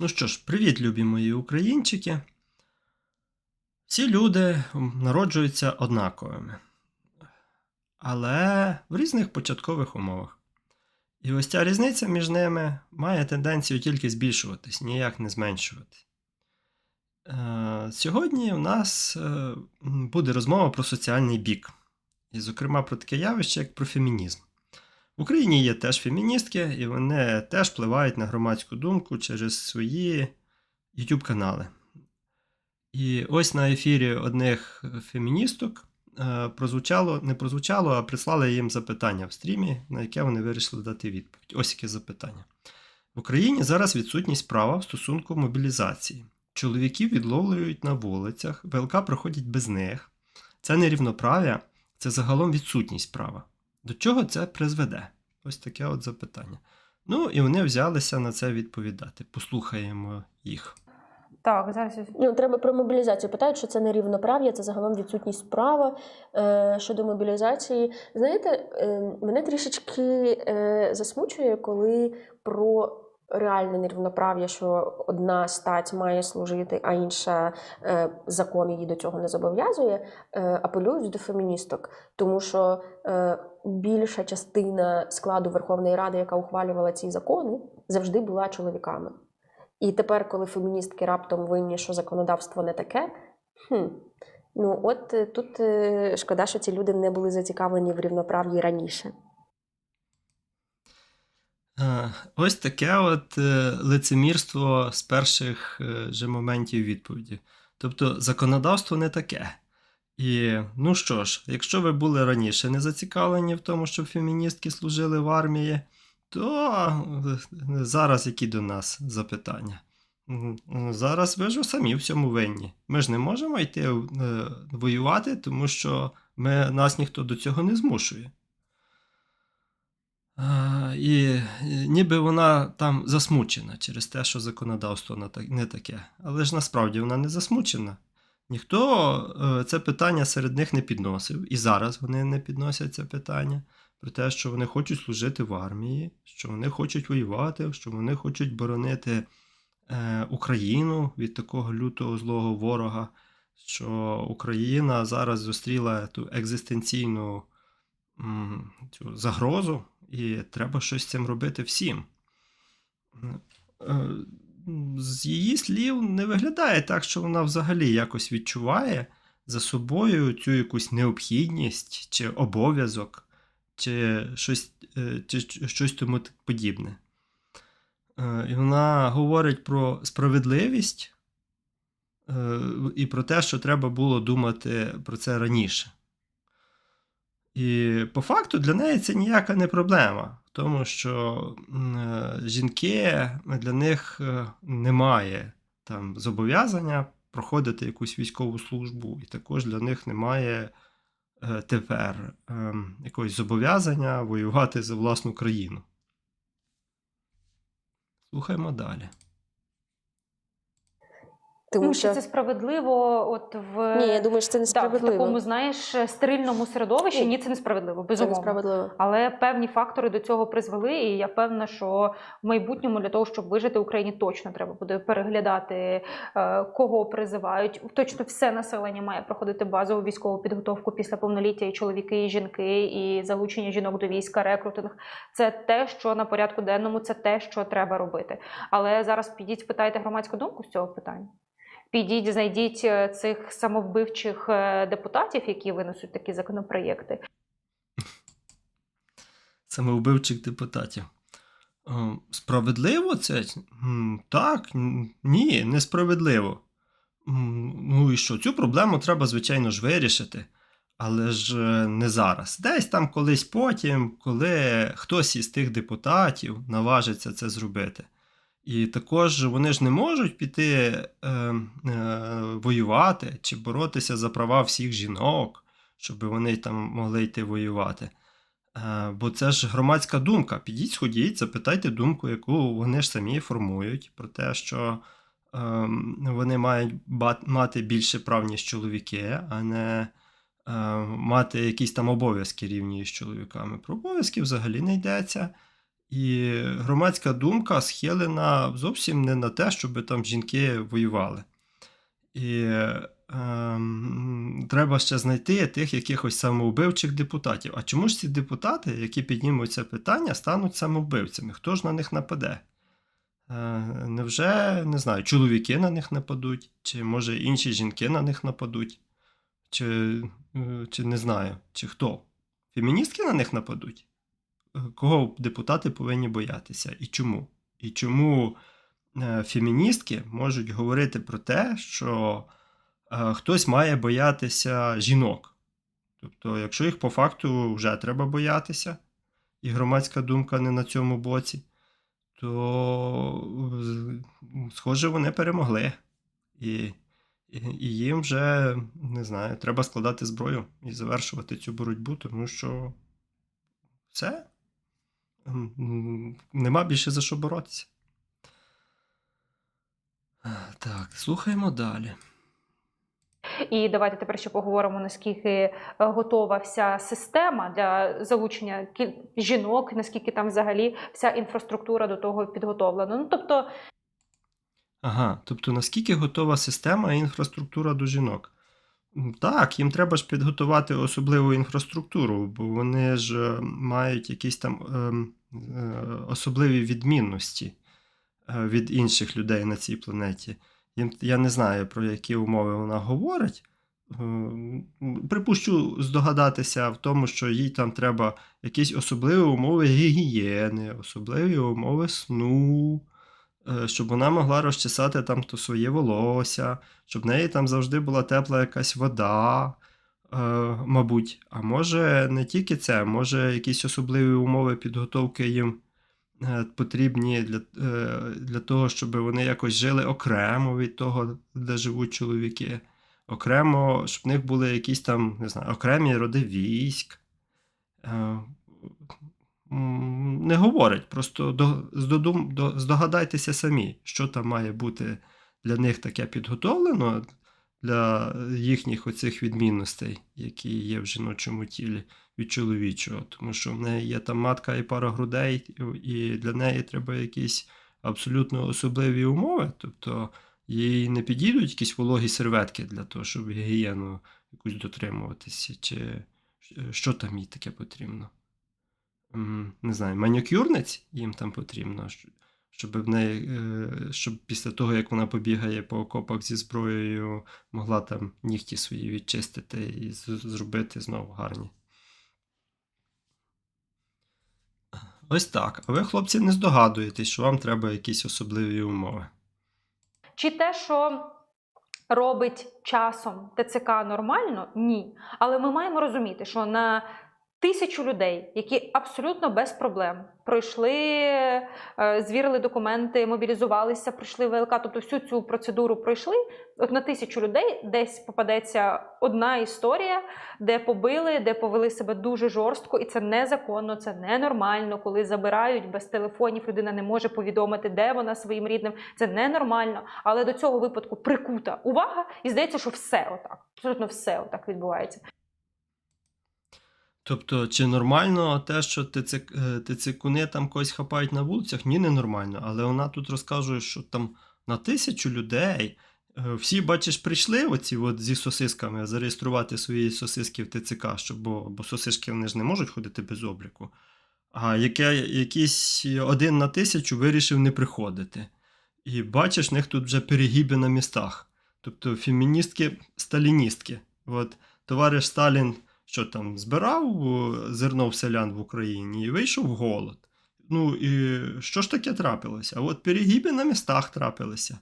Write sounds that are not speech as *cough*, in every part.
Ну що ж, привіт, любі мої українчики. Всі люди народжуються однаковими, але в різних початкових умовах. І ось ця різниця між ними має тенденцію тільки збільшуватись, ніяк не зменшуватись. Е, Сьогодні у нас е, буде розмова про соціальний бік, і, зокрема, про таке явище, як про фемінізм. В Україні є теж феміністки, і вони теж впливають на громадську думку через свої YouTube канали. І ось на ефірі одних феміністок е, прозвучало, не прозвучало, а прислали їм запитання в стрімі, на яке вони вирішили дати відповідь. Ось яке запитання. В Україні зараз відсутність права в стосунку мобілізації. Чоловіків відловлюють на вулицях, ВЛК проходять без них. Це нерівноправ'я, це загалом відсутність права. До чого це призведе? Ось таке от запитання. Ну, і вони взялися на це відповідати. Послухаємо їх. Так, зараз Ну, треба про мобілізацію. Питають, що це нерівноправ'я, це загалом відсутність права е, щодо мобілізації. Знаєте, е, мене трішечки е, засмучує, коли про реальне нерівноправ'я, що одна стать має служити, а інша е, закон її до цього не зобов'язує, е, апелюють до феміністок. Тому що е, більша частина складу Верховної Ради, яка ухвалювала ці закони, завжди була чоловіками. І тепер, коли феміністки раптом винні, що законодавство не таке, хм, ну от е, тут е, шкода, що ці люди не були зацікавлені в рівноправ'ї раніше. Ось таке от е, лицемірство з перших е, же моментів відповіді. Тобто законодавство не таке. І ну що ж, якщо ви були раніше не зацікавлені в тому, щоб феміністки служили в армії, то е, зараз які до нас запитання? Зараз ви ж самі в цьому винні. Ми ж не можемо йти воювати, тому що ми, нас ніхто до цього не змушує. І ніби вона там засмучена через те, що законодавство не таке. Але ж насправді вона не засмучена. Ніхто е, це питання серед них не підносив, і зараз вони не підносять це питання про те, що вони хочуть служити в армії, що вони хочуть воювати, що вони хочуть боронити е, Україну від такого лютого злого ворога, що Україна зараз зустріла ту екзистенційну цю загрозу, і треба щось цим робити всім. Е, З її слів не виглядає так, що вона взагалі якось відчуває за собою цю якусь необхідність чи обов'язок, чи щось, е, чи щось тому подібне. Е, І вона говорить про справедливість і про те, що треба було думати про це раніше. І по факту для неї це ніяка не проблема, тому що е, жінки для них е, немає там зобов'язання проходити якусь військову службу, і також для них немає е, тепер е, якогось зобов'язання воювати за власну країну. Слухаємо далі. Тому ну, що це справедливо, от в ні, я думаю, що це так, в такому, знаєш, стерильному середовищі. Ні. Ні, це несправедливо, це безумовно. несправедливо. Але певні фактори до цього призвели, і я впевнена, що в майбутньому для того, щоб вижити в Україні, точно треба буде переглядати, е, кого призивають. Точно все населення має проходити базову військову підготовку після повноліття, і чоловіки, і жінки, і залучення жінок до війська, рекрутинг. Це те, що на порядку денному, це те, що треба робити. Але зараз підіть, спитайте громадську думку з цього питання. Підіть, знайдіть е, цих самовбивчих е, депутатів, які винесуть такі законопроєкти. самовбивчих депутатів. Е, Справедливо це? Так, ні, несправедливо. Ну і що? Цю проблему треба, звичайно ж, вирішити, але ж не зараз. Десь там колись потім, коли хтось із тих депутатів наважиться це зробити. І також вони ж не можуть піти е, е, воювати чи боротися за права всіх жінок, щоб вони там могли йти воювати. Е, Бо це ж громадська думка. Підіть, сходіть, запитайте думку, яку вони ж самі формують, про те, що ем, вони мають мати більше прав, ніж чоловіки, а не е, мати якісь там обов'язки рівні з чоловіками. Про обов'язки взагалі не йдеться. І громадська думка схилена зовсім не на те, щоб там жінки воювали. І ем, треба ще знайти тих якихось самовбивчих депутатів. А чому ж ці депутати, які піднімуть це питання, стануть самовбивцями? Хто ж на них нападе? Е, невже, не знаю, чоловіки на них нападуть, чи може інші жінки на них нападуть, чи, е, чи не знаю, чи хто? Феміністки на них нападуть? Кого депутати повинні боятися? І чому? І чому е, феміністки можуть говорити про те, що е, хтось має боятися жінок? Тобто, якщо їх по факту вже треба боятися, і громадська думка не на цьому боці, то схоже, вони перемогли. І, і їм вже не знаю, треба складати зброю і завершувати цю боротьбу, тому що все. Нема більше за що боротися. Так, слухаємо далі. І давайте тепер ще поговоримо, наскільки е, готова вся система для залучення жінок, наскільки там взагалі вся інфраструктура до того підготовлена. Ну тобто, Ага, тобто наскільки готова система і інфраструктура до жінок? Так, їм треба ж підготувати особливу інфраструктуру, бо вони ж е, мають якісь там ем, е, особливі відмінності е, від інших людей на цій планеті. Їм, я не знаю, про які умови вона говорить. Е, Припущу здогадатися в тому, що їй там треба якісь особливі умови гігієни, особливі умови сну е, щоб вона могла розчесати там то своє волосся, щоб в неї там завжди була тепла якась вода, е, мабуть. А може не тільки це, може якісь особливі умови підготовки їм е, потрібні для, е, для того, щоб вони якось жили окремо від того, де живуть чоловіки. Окремо, щоб в них були якісь там, не знаю, окремі роди військ. Е, не говорить, просто здогадайтеся самі, що там має бути для них таке підготовлено для їхніх оцих відмінностей, які є в жіночому тілі від чоловічого. Тому що в неї є там матка і пара грудей, і для неї треба якісь абсолютно особливі умови. Тобто їй не підійдуть якісь вологі серветки для того, щоб гігієну якусь дотримуватися, чи що там їй таке потрібно. Не знаю, манікюрниць їм там потрібно, щоб в неї, е, щоб після того, як вона побігає по окопах зі зброєю, могла там нігті свої відчистити і зробити знову гарні. Ось так. А ви, хлопці, не здогадуєтесь, що вам треба якісь особливі умови. чи те, що робить часом ТЦК нормально? Ні. Але ми маємо розуміти, що на тисячу людей, які абсолютно без проблем пройшли, е, звірили документи, мобілізувалися, пройшли ВЛК, тобто всю цю процедуру пройшли. От на тисячу людей десь попадеться одна історія, де побили, де повели себе дуже жорстко, і це незаконно, це ненормально, коли забирають без телефонів, людина не може повідомити, де вона своїм рідним. Це ненормально. Але до цього випадку прикута увага, і здається, що все отак. Абсолютно все отак відбувається. Тобто, чи нормально те, що ТЦК, е, там когось хапають на вулицях? Ні, не нормально. Але вона тут розказує, що там на тисячу людей е, всі, бачиш, прийшли оці от зі сосисками зареєструвати свої сосиски в ТЦК, щоб, бо, бо сосиски вони ж не можуть ходити без обліку. А яке, якийсь один на тисячу вирішив не приходити. І бачиш, в них тут вже перегіби на містах. Тобто феміністки, сталіністки. От товариш Сталін що там збирав зерно в селян в Україні і вийшов голод. Ну і що ж таке трапилося? А от перегіби на містах трапилися.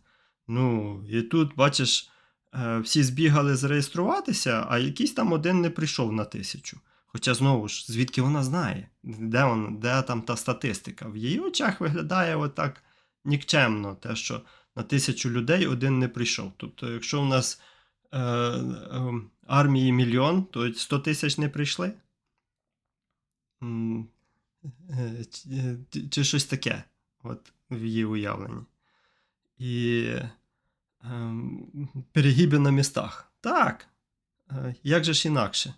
Ну, і тут, бачиш, е, всі збігали зареєструватися, а якийсь там один не прийшов на тисячу. Хоча знову ж, звідки вона знає, де, вона, де там та статистика? В її очах виглядає отак нікчемно, те, що на тисячу людей один не прийшов. Чи якщо в нас е, е, армії мільйон, то 100 тисяч не прийшли? Е, чи- е, чи- щось таке от, в її уявленні. І ем, перегіби на містах. Так. Е, Як же ж інакше?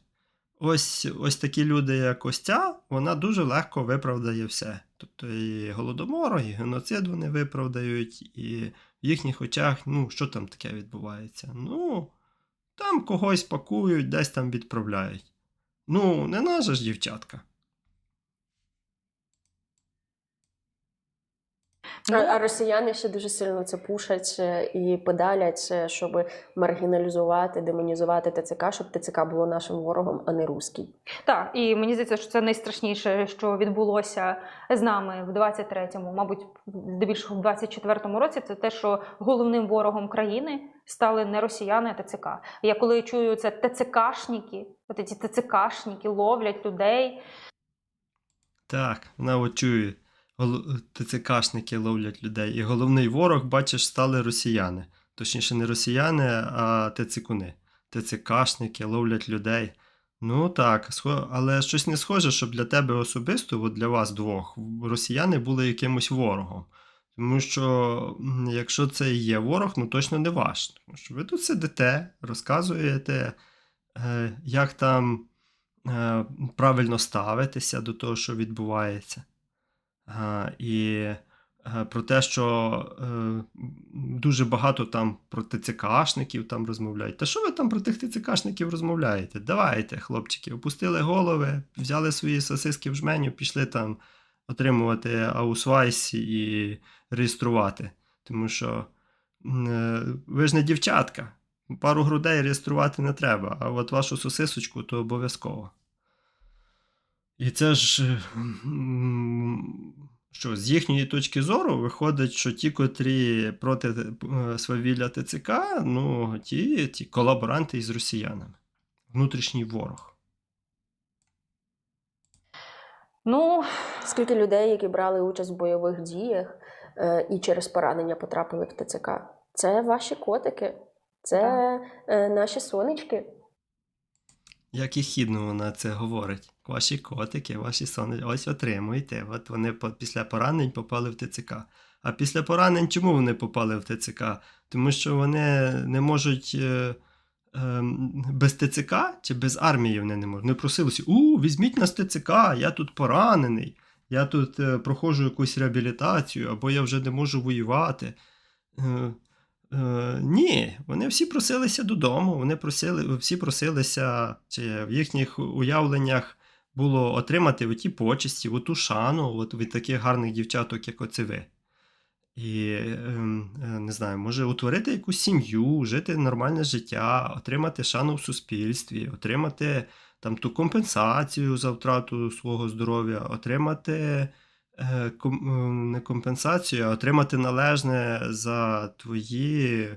ось, ось такі люди, як ось ця, вона дуже легко виправдає все. Тобто і голодомор, і геноцид вони виправдають, і в їхніх очах, ну, що там таке відбувається? Ну, там когось пакують, десь там відправляють. Ну, не наша ж дівчатка. А, а росіяни ще дуже сильно це пушать е, і педалять, е, щоб маргіналізувати, демонізувати ТЦК, щоб ТЦК було нашим ворогом, а не руський. Так, і мені здається, що це найстрашніше, що відбулося з нами в 23-му, мабуть, здебільшого в 24-му році. Це те, що головним ворогом країни стали не росіяни, а ТЦК. Я коли чую це ТЦКшники, от ці ТЦКшники ловлять людей. Так, вона от чує, гол- ТЦКшники ловлять людей. І головний ворог, бачиш, стали росіяни. Точніше, не росіяни, а ТЦКуни. ТЦКшники ловлять людей. Ну так, але щось не схоже, щоб для тебе особисто, от для вас двох, росіяни були якимось ворогом. Тому що, якщо це і є ворог, ну точно не ваш. Тому що ви тут сидите, розказуєте, е, як там е, правильно ставитися до того, що відбувається. І е, про те, що е, дуже багато там про ТЦКшників там розмовляють. Та що ви там про тих ТЦКшників розмовляєте? Давайте, хлопчики, опустили голови, взяли свої сосиски в жменю, пішли там отримувати аусвайс і реєструвати. Тому що е, ви ж не дівчатка. Пару грудей реєструвати не треба, а от вашу сосисочку то обов'язково. І це ж, що, з їхньої точки зору виходить, що ті, котрі проти е, свавілля ТЦК, ну, ті, ті колаборанти із росіянами. Внутрішній ворог. Ну, Скільки людей, які брали участь в бойових діях е, і через поранення потрапили в ТЦК? Це ваші котики, це е, наші сонечки. Як і хідно вона це говорить. Ваші котики, ваші сони, ось отримуйте. От вони після поранень попали в ТЦК. А після поранень чому вони попали в ТЦК? Тому що вони не можуть е, е, без ТЦК чи без армії вони не можуть. Вони просилися: у, візьміть нас ТЦК, я тут поранений, я тут е, проходжу якусь реабілітацію, або я вже не можу воювати. Е, Е, ні, вони всі просилися додому, вони просили, всі просилися, чи в їхніх уявленнях було отримати оті почесті, оту шану от від таких гарних дівчаток, як оце ви. І ем, е, не знаю, може утворити якусь сім'ю, жити нормальне життя, отримати шану в суспільстві, отримати там ту компенсацію за втрату свого здоров'я, отримати е, ком- е, не компенсацію, а отримати належне за твої,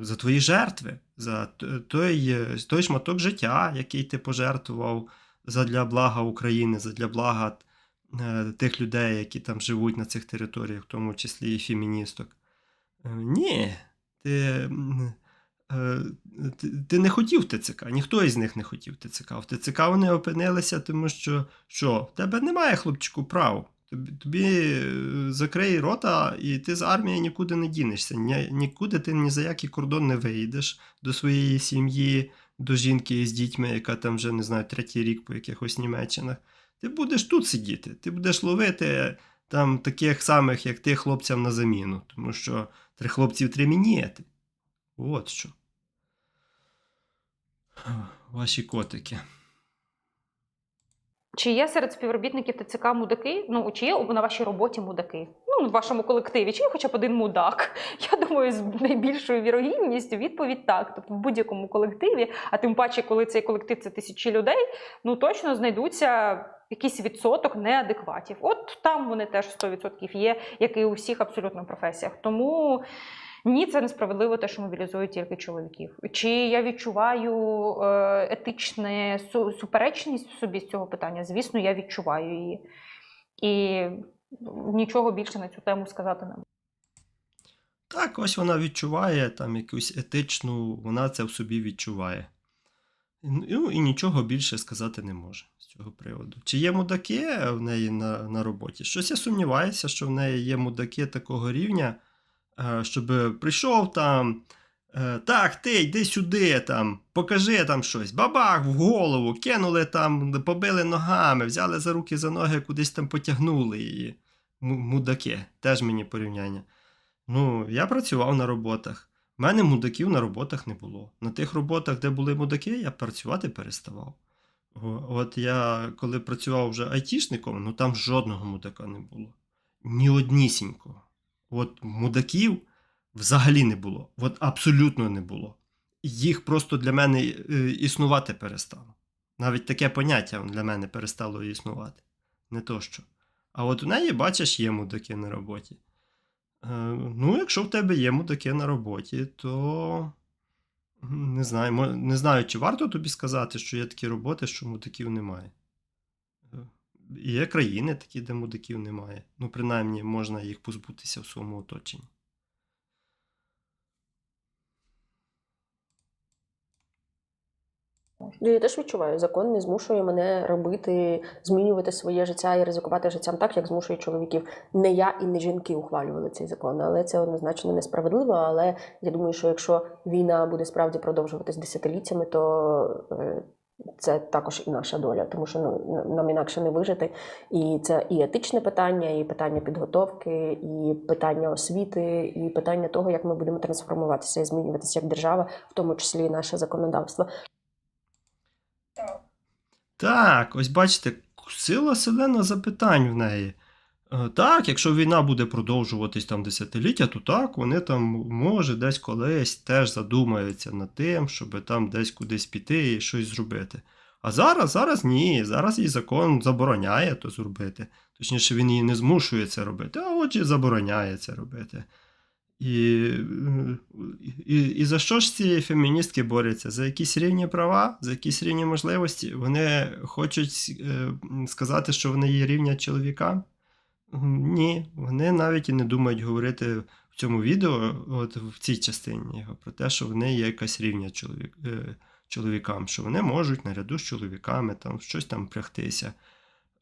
за твої жертви, за той, е, той шматок життя, який ти пожертвував задля блага України, задля блага е, тих людей, які там живуть на цих територіях, в тому числі і феміністок. Е, Ні, е, ти, ти не хотів ТЦК, ніхто із них не хотів ТЦК. В ТЦК вони опинилися, тому що що, в тебе немає, хлопчику, прав. Тобі, тобі е, закрий рота, і ти з армії нікуди не дінешся. Ні, нікуди ти ні за який кордон не вийдеш до своєї сім'ї, до жінки з дітьми, яка там вже не знаю, третій рік по якихось Німеччинах. Ти будеш тут сидіти, ти будеш ловити там таких самих, як ти, хлопцям на заміну, тому що три хлопців три мінієти. От що. Ваші котики. Чи є серед співробітників ТЦК мудаки? Ну, чи є на вашій роботі мудаки? Ну, в вашому колективі, чи є хоча б один мудак? *laughs* Я думаю, з найбільшою вірогідністю відповідь так. Тобто в будь-якому колективі, а тим паче, коли цей колектив це тисячі людей, ну точно знайдуться якийсь відсоток неадекватів. От там вони теж 100% є, як і у всіх абсолютно професіях. Тому ні, це несправедливо, те, що мобілізують тільки чоловіків. Чи я відчуваю е, етичне суперечність в собі з цього питання? Звісно, я відчуваю її. І нічого більше на цю тему сказати не можу. Так, ось вона відчуває там якусь етичну, вона це в собі відчуває. Ну і нічого більше сказати не може з цього приводу. Чи є мудаки в неї на, на роботі? Щось я сумніваюся, що в неї є мудаки такого рівня, щоб прийшов там, Е, так, ти йди сюди, там, покажи там щось. Бабах в голову, кинули там, побили ногами, взяли за руки за ноги, кудись там потягнули її. Мудаки, теж мені порівняння. Ну, я працював на роботах. У мене мудаків на роботах не було. На тих роботах, де були мудаки, я працювати переставав. От я коли працював вже айтішником, ну там жодного мудака не було. Ні однісінького. От мудаків взагалі не було. От абсолютно не було. Їх просто для мене е, існувати перестало. Навіть таке поняття для мене перестало існувати. Не то що. А от у неї, бачиш, є мудаки на роботі. Е, ну, якщо в тебе є мудаки на роботі, то не знаю, не знаю, чи варто тобі сказати, що є такі роботи, що мудаків немає. Є країни такі, де мудаків немає. Ну, принаймні, можна їх позбутися в своєму оточенні. Ну, Я теж відчуваю, закон не змушує мене робити, змінювати своє життя і ризикувати життям так, як змушує чоловіків. Не я і не жінки ухвалювали цей закон, але це однозначно несправедливо. Але я думаю, що якщо війна буде справді продовжуватись десятиліттями, то е, це також і наша доля, тому що ну, нам інакше не вижити. І це і етичне питання, і питання підготовки, і питання освіти, і питання того, як ми будемо трансформуватися і змінюватися як держава, в тому числі і наше законодавство. Так, ось бачите, сила селена запитань в неї. Е, Так, якщо війна буде продовжуватись там десятиліття, то так, вони там, може, десь колись теж задумаються над тим, щоб там десь кудись піти і щось зробити. А зараз, зараз ні. Зараз їй закон забороняє то зробити. Точніше, він її не змушує це робити, а отже, забороняє це робити. І, і, і за що ж ці феміністки борються? За якісь рівні права, за якісь рівні можливості? Вони хочуть е, сказати, що вони є рівня чоловікам? Ні, вони навіть і не думають говорити в цьому відео, от в цій частині його, про те, що вони є якась рівня чоловік, е, чоловікам, що вони можуть наряду з чоловіками там щось там прягтися.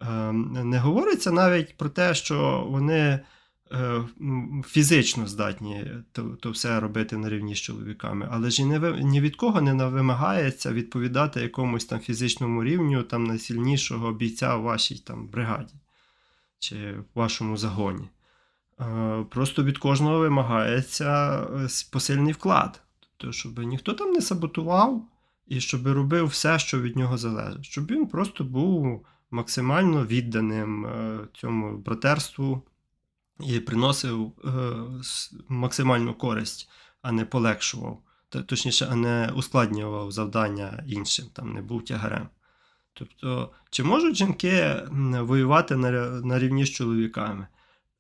Е, не говориться навіть про те, що вони е, фізично здатні то, то все робити на рівні з чоловіками, але ж і не, ні від кого не вимагається відповідати якомусь там фізичному рівню там найсильнішого бійця в вашій там бригаді чи в вашому загоні. Е, Просто від кожного вимагається е, посильний вклад. Тобто, щоб ніхто там не саботував і щоб робив все, що від нього залежить. Щоб він просто був максимально відданим е, цьому братерству і приносив максимальну користь, а не полегшував. Точніше, а не ускладнював завдання іншим, там не був тягарем. Тобто, чи можуть жінки воювати на, на рівні з чоловіками?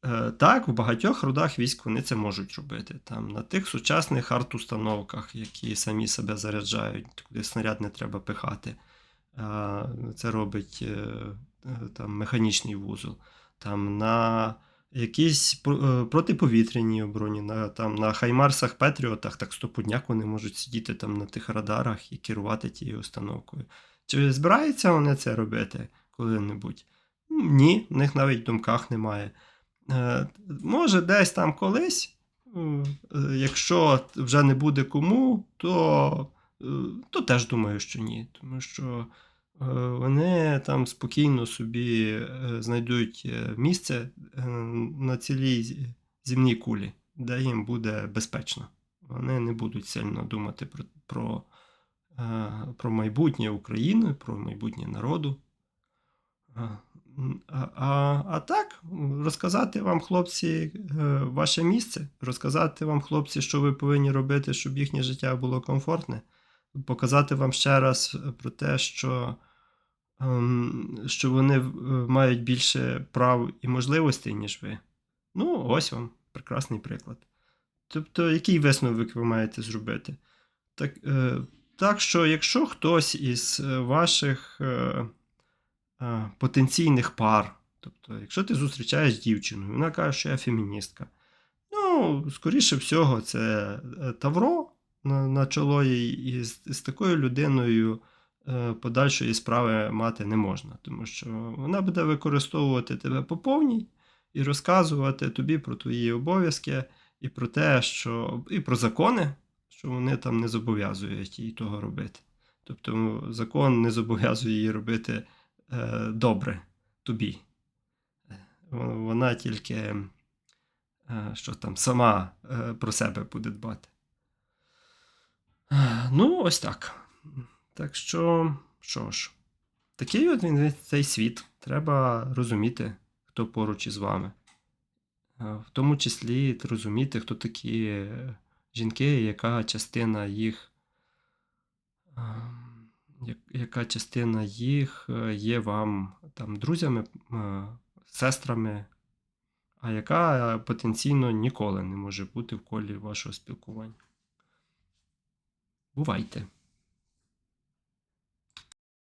Е, Так, в багатьох родах військ вони це можуть робити. Там, на тих сучасних арт-установках, які самі себе заряджають, куди снаряд не треба пихати. Е, Це робить е, там, механічний вузол. Там, на якісь протиповітряній обороні, на, там, на Хаймарсах Петріотах, так стопудняк вони можуть сидіти там на тих радарах і керувати тією установкою. Чи збираються вони це робити коли-небудь? Ні, в них навіть в думках немає. Е, Може, десь там колись, е, якщо вже не буде кому, то, е, то теж думаю, що ні. Тому що вони там спокійно собі знайдуть місце на цілій земній кулі, де їм буде безпечно. Вони не будуть сильно думати про, про, про майбутнє України, про майбутнє народу. А, а, так, розказати вам, хлопці, е, ваше місце, розказати вам, хлопці, що ви повинні робити, щоб їхнє життя було комфортне, показати вам ще раз про те, що, ем, що вони е, мають більше прав і можливостей, ніж ви. Ну, ось вам прекрасний приклад. Тобто, який висновок ви маєте зробити? Так, е, так що, якщо хтось із е, ваших е, е, потенційних пар, тобто, якщо ти зустрічаєш дівчину, вона каже, що я феміністка, ну, скоріше всього, це е, Тавро на, на чоло їй, і з, з такою людиною е, подальшої справи мати не можна, тому що вона буде використовувати тебе по повній і розказувати тобі про твої обов'язки, і про те, що і про закони, що вони там не зобов'язують її того робити. Тобто закон не зобов'язує її робити е, добре тобі. Е, Вона тільки е, що там, сама е, про себе буде дбати. Е, Ну, ось так. Так що, що ж, такий от він цей світ. Треба розуміти, хто поруч із вами. Е, В тому числі розуміти, хто такі жінки, яка частина їх. ем, Яка частина їх е, є вам там друзями, е, сестрами, а яка потенційно ніколи не може бути в колі вашого спілкування. Бувайте!